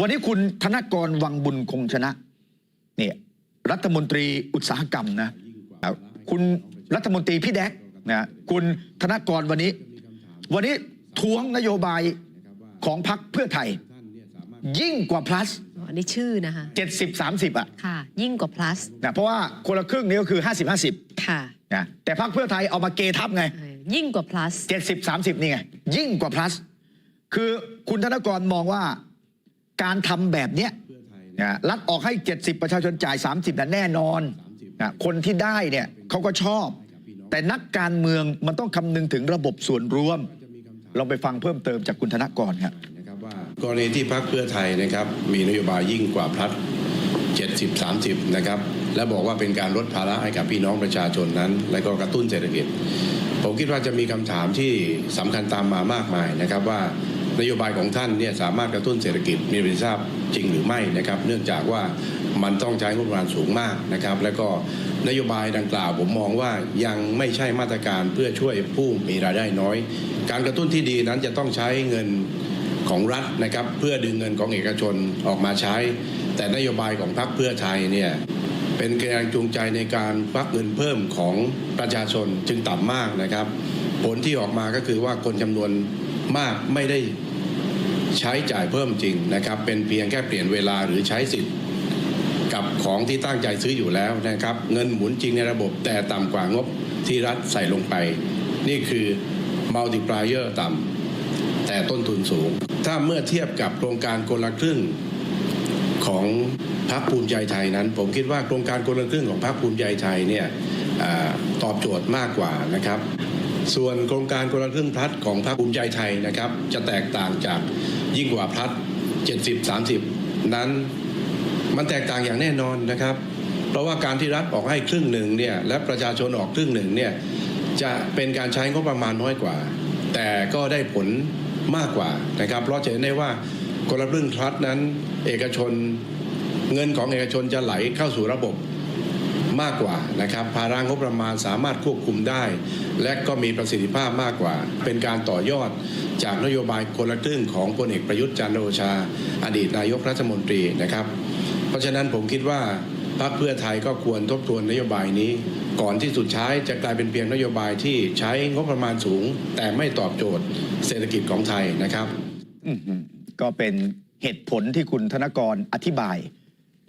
วันนี้คุณธนกรวังบุญคงชนะเนี่ยรัฐมนตรีอุตสาหกรรมนะคุณรัฐมนตรีพี่แดกนะคุณธนกรวันนี้ วันนี้ท้วงนโยบายของพรรคเพื่อไทย ยิ่งกว่า plus อันนี้ชื่อนะคะ70 30อะค่ะ ยิ่งกว่า plus นะเพราะว่าคนละครึ่งนี้ก็คือ50 50ค่ะนะแต่พรรคเพื่อไทยเอามาเกทับไงเออยิ่งกว่า plus 70 30นี่ไง ยิ่งกว่า plus คือคุณธนกรมองว่า การทำแบบเนี้ยนะรัฐออกให้ 70 ประชาชนจ่าย 30นะแน่นอนนะคนที่ได้เนี่ยเขาก็ชอบ แต่นักการเมืองมันต้องคำนึงถึงระบบส่วนรวมลองไปฟังเพิ่มเติมจากคุณธนกรครับนะครับว่ากรณีที่พรรคเพื่อไทยนะครับมีนโยบายยิ่งกว่าพลัด70 30 นะครับ และบอกว่าเป็นการลดภาระให้กับพี่น้องประชาชนนั้น และก็กระตุ้นเศรษฐกิจ ผมคิดว่าจะมีคำถามที่สำคัญตามมามากมายนะครับว่า นโยบายของท่านเนี่ยสามารถกระตุ้นเศรษฐกิจมีประสิทธิภาพจริงหรือไม่นะครับ เนื่องจากว่ามันต้องใช้งบประมาณสูงมากนะครับ แล้วก็นโยบายดังกล่าวผมมองว่ายังไม่ใช่มาตรการเพื่อช่วยผู้มีรายได้น้อย การกระตุ้นที่ดีนั้นจะต้องใช้เงินของรัฐนะครับ เพื่อดึงเงินของเอกชนออกมาใช้ แต่นโยบายของพรรคเพื่อไทยเนี่ยเป็นแรงจูงใจในการควักเงินเพิ่มของประชาชนจึงต่ำมากนะครับ ผลที่ออกมาก็คือว่าคนจำนวนมากไม่ได้ ใช้จ่ายเพิ่มจริงนะครับ เป็นเพียงแค่เปลี่ยนเวลาหรือใช้สิทธิ์กับของที่ตั้งใจซื้ออยู่แล้วนะครับ เงินหมุนจริงในระบบแต่ต่ำกว่างบที่รัฐใส่ลงไป นี่คือ multiplier ต่ำแต่ต้นทุนสูง ถ้าเมื่อเทียบกับโครงการคนละครึ่งของพรรคภูมิใจไทยนั้น ผมคิดว่าโครงการคนละครึ่งของพรรคภูมิใจไทยเนี่ยอตอบโจทย์มากกว่านะครับ ส่วนโครงการคนละครึ่งพลัดของพรรคภูมิใจไทยนะครับ จะแตกต่างจากยิ่งกว่าพลัด 70 30 นั้นมันแตกต่างอย่างแน่นอนนะครับ เพราะว่าการที่รัฐออกให้ครึ่งหนึ่งเนี่ยและประชาชนออกครึ่งหนึ่งเนี่ยจะเป็นการใช้งบประมาณน้อยกว่า แต่ก็ได้ผลมากกว่านะครับ เพราะจะเห็นได้ว่าคนละครึ่งทรัสนั้น เอกชนเงินของเอกชนจะไหลเข้าสู่ระบบ มากกว่านะครับภาระงบประมาณสามารถควบคุมได้ และก็มีประสิทธิภาพมากกว่า เป็นการต่อยอดจากนโยบายคนละครึ่งของพลเอกประยุทธ์จันทร์โอชา อดีตนายกรัฐมนตรีนะครับ เพราะฉะนั้นผมคิดว่าพรรคเพื่อไทยก็ควรทบทวนนโยบายนี้ ก่อนที่สุดท้ายจะกลายเป็นเพียงนโยบายที่ใช้งบประมาณสูง แต่ไม่ตอบโจทย์เศรษฐกิจของไทยนะครับก็เป็นเหตุผลที่คุณธนกรอธิบาย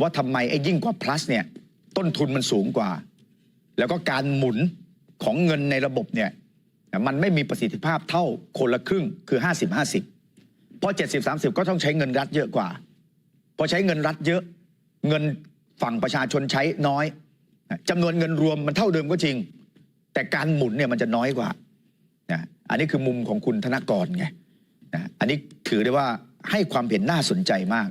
ว่าทำไมไอ้ยิ่งกว่า plus เนี่ย ต้นทุนมันสูงกว่า แล้วก็การหมุนของเงินในระบบเนี่ยมันไม่มีประสิทธิภาพเท่าคนละครึ่งคือ 50 50 เพราะ 70 30 ก็ต้องใช้เงินรัฐเยอะกว่า พอใช้เงินรัฐเยอะ เงินฝั่งประชาชนใช้น้อยจำนวนเงินรวมมันเท่าเดิมก็จริง แต่การหมุนเนี่ยมันจะน้อยกว่านะอันนี้คือมุมของคุณธนกรไงนะอันนี้ถือได้ว่าให้ความเห็นน่าสนใจมาก